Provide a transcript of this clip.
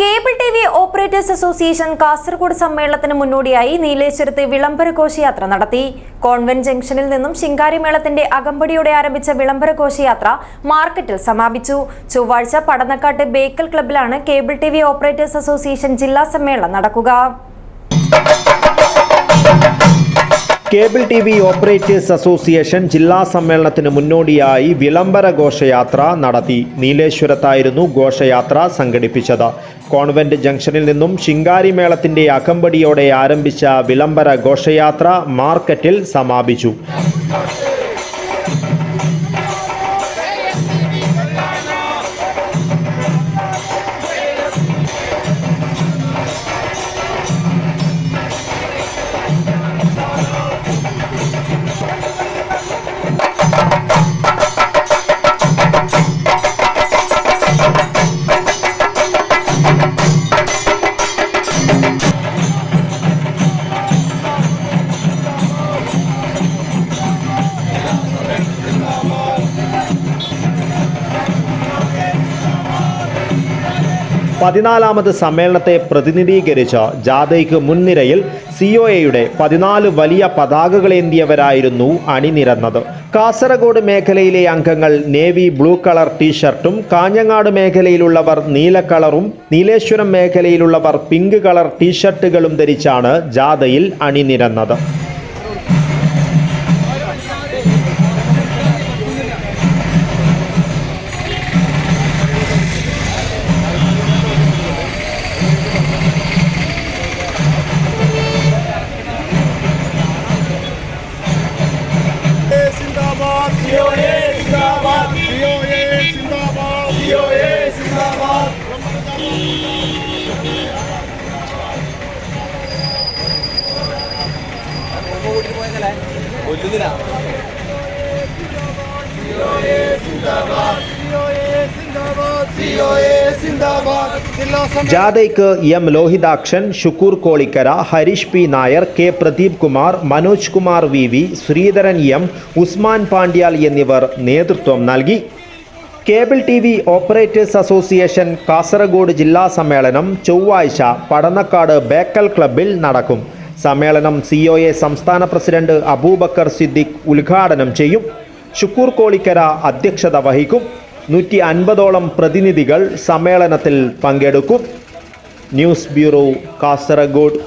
Cable T V operators association Kasaragod സമ്മേളനത്തിന് മുന്നോടിയായി നീലേശ്വരത്ത് വിളംബര ഘോഷയാത്ര നടത്തി. കോൺവെന്റ് ജംഗ്ഷനിൽ നിന്നും ശിങ്കാരിമേളത്തിന്റെ അകമ്പടിയോടെ ആരംഭിച്ച വിളംബര ഘോഷയാത്ര മാർക്കറ്റിൽ സമാപിച്ചു. ചൊവ്വാഴ്ച പടന്നക്കാട്ട് Bekal ക്ലബിലാണ് cable T V operators association ജില്ലാ സമ്മേളനം നടക്കുക. Cable T V operators association ജില്ലാ സമ്മേളനത്തിന് മുന്നോടിയായി വിളംബര ഘോഷയാത്ര നടത്തി. നീലേശ്വരത്തായിരുന്നു ഘോഷയാത്ര സംഘടിപ്പിച്ചത്. കോൺവെന്റ് ജംഗ്ഷനിൽ നിന്നും ശിങ്കാരി മേളത്തിന്റെ അകമ്പടിയോടെ ആരംഭിച്ച വിളംബര ഘോഷയാത്ര മാർക്കറ്റിൽ സമാപിച്ചു. പതിനാലാമത് സമ്മേളനത്തെ പ്രതിനിധീകരിച്ച് ജാഥയ്ക്ക് മുൻനിരയിൽ സി ഒ എയുടെ പതിനാല് വലിയ പതാകകളേന്തിയവരായിരുന്നു അണിനിരന്നത്. കാസർഗോഡ് മേഖലയിലെ അംഗങ്ങൾ നേവി ബ്ലൂ കളർ ടീഷർട്ടും കാഞ്ഞങ്ങാട് മേഖലയിലുള്ളവർ നീല കളറും നീലേശ്വരം മേഖലയിലുള്ളവർ പിങ്ക് കളർ ടീഷർട്ടുകളും ധരിച്ചാണ് ജാഥയിൽ അണിനിരന്നത്. ജാദയ്ക്ക് M Lohithakshan Shukkoor Kolikkara Harish P Nair K Pradeep Kumar Manoj Kumar V V Sreedharan M Usman Pandyal എന്നിവർ നേതൃത്വം നൽകി. Cable T V operators association Kasaragod ജില്ലാ സമ്മേളനം ചൊവ്വാഴ്ച പടന്നക്കാട് ബേക്കൽ ക്ലബ്ബിൽ നടക്കും. സമ്മേളനം സി ഒ എ സംസ്ഥാന പ്രസിഡന്റ് അബൂബക്കർ സിദ്ദിഖ് ഉദ്ഘാടനം ചെയ്യും. ഷുക്കൂർ കോളിക്കര അധ്യക്ഷത വഹിക്കും. നൂറ്റി അൻപതോളം പ്രതിനിധികൾ സമ്മേളനത്തിൽ പങ്കെടുക്കും. News bureau Kasaragod.